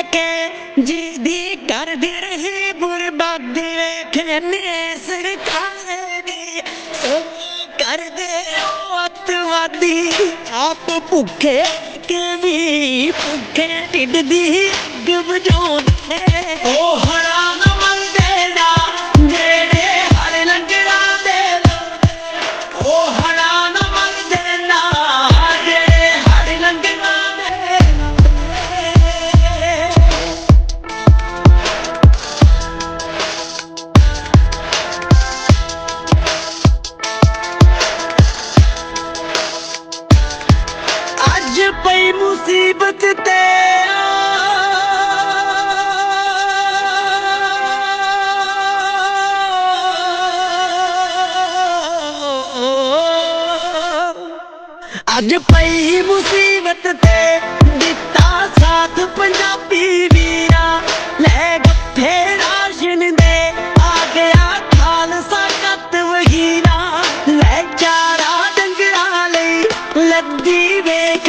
ਲੈ ਕੇ ਜਿਸਦੀ ਕਰਦੇ ਰਹੇ, ਬਰਬਾਦੀ ਵੇਖਨੇ ਸਰਕਾਰ ਦੀ। ਕਰਦੇ ਉਹ ਅੱਤਵਾਦੀ। ਆਪ ਭੁੱਖੇ ਕਿ ਵੀ ਭੁੱਖੇ ਢਿੱਡ ਦੀ ਅੱਗ ਬੁਝਾਉਂਦੇ ਮੁਸੀਬਤ ਤੇ ਅੱਜ ਪਈ ਮੁਸੀਬਤ ਤੇ ਦਿੱਤਾ ਸਾਥ ਪੰਜਾਬੀ ਵੀਰਾ, ਲੈ ਗੱਫੇ ਰਾਸ਼ਨ ਦੇ, ਆ ਗਿਆ ਖਾਲਸਾ ਕੱਤ ਵਹੀਰਾ ਲੈ ਚਾਰਾ ਡੰਗਰਾਂ ਲਈ ਲੱਦੀ ਵੇਖ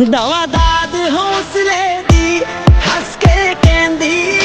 ਦਵਾ ਦਾਦ ਹੌਸਲੇ ਦੀ ਹੱਸ ਕੇ ਕਹਿੰਦੀ